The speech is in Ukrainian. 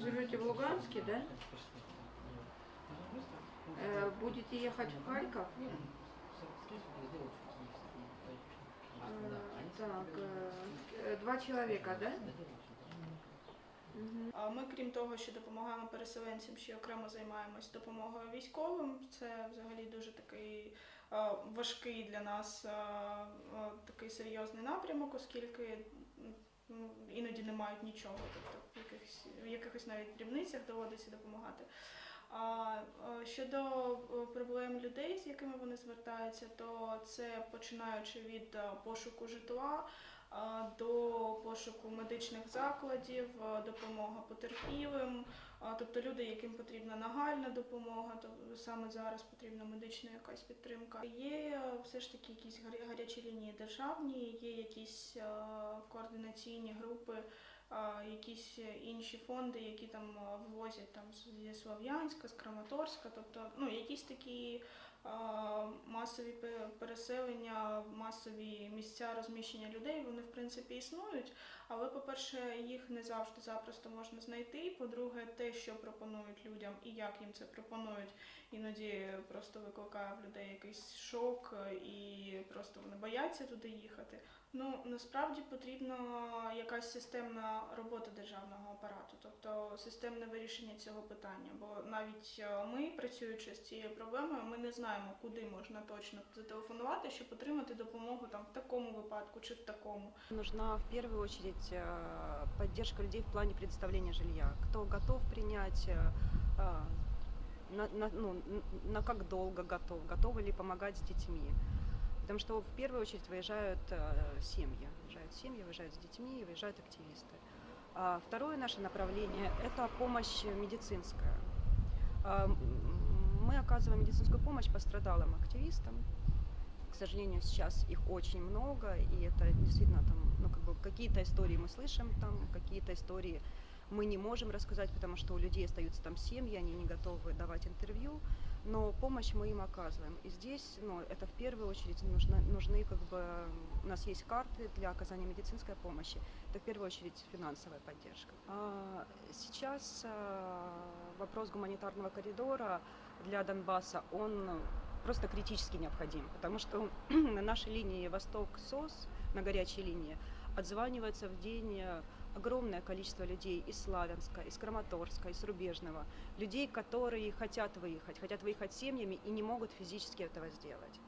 живете в Луганске, да? Э, Будете ехать в Харьков? Э, Так, э, два человека, да? Мгм. А Ми, крім того, що допомагаємо переселенцям, ще окремо займаємось допомогою військовим. Це взагалі дуже такий е, важкий для нас е, е, такий серйозний напрямок, оскільки м, ну, іноді не мають нічого, тобто в якихось, в якихось навіть дрібницях доводиться допомагати. А щодо е, проблем людей, з якими вони звертаються, то це починаючи від е, пошуку житла до пошуку медичних закладів, допомога потерпілим, тобто люди, яким потрібна нагальна допомога, то саме зараз потрібна медична якась підтримка. Є все ж таки якісь гарячі лінії державні, є якісь координаційні групи, якісь інші фонди, які там вивозять там зі Слов'янська, з Краматорська, тобто ну якісь такі масові переселення, масові місця розміщення людей, вони в принципі існують. Але, по-перше, їх не завжди запросто можна знайти. По-друге, те, що пропонують людям і як їм це пропонують, іноді просто викликає в людей якийсь шок і просто вони бояться туди їхати. Ну насправді потрібна якась системна робота державного апарату, тобто системне вирішення цього питання. Бо навіть е, ми, працюючи з цією проблемою, ми не знаємо, куди можна точно зателефонувати, щоб отримати допомогу там в такому випадку чи в такому. Нужна в первую очередь э, поддержка людей в плане предоставления жилья. Кто готов принять, э, а, на, на- ну, на как долго готов, готовы ли помогать с детьми. Потому что в первую очередь выезжают э, семьи, выезжают семьи, выезжают с детьми, выезжают активисты. А второе наше направление – это помощь медицинская. Оказываем медицинскую помощь пострадалым активистам, к сожалению, сейчас их очень много, и это действительно там, ну, как бы какие-то истории мы слышим там, какие-то истории мы не можем рассказать, потому что у людей остаются там семьи, они не готовы давать интервью, но помощь мы им оказываем. И здесь, ну, это в первую очередь нужны, нужны как бы, у нас есть карты для оказания медицинской помощи, это в первую очередь финансовая поддержка. А сейчас а, вопрос гуманитарного коридора для Донбасса, он просто критически необходим, потому что на нашей линии Восток-СОС, на горячей линии, отзванивается в день э, огромное количество людей из Славянска, из Краматорска, из Рубежного, людей, которые хотят выехать, хотят выехать семьями и не могут физически этого сделать.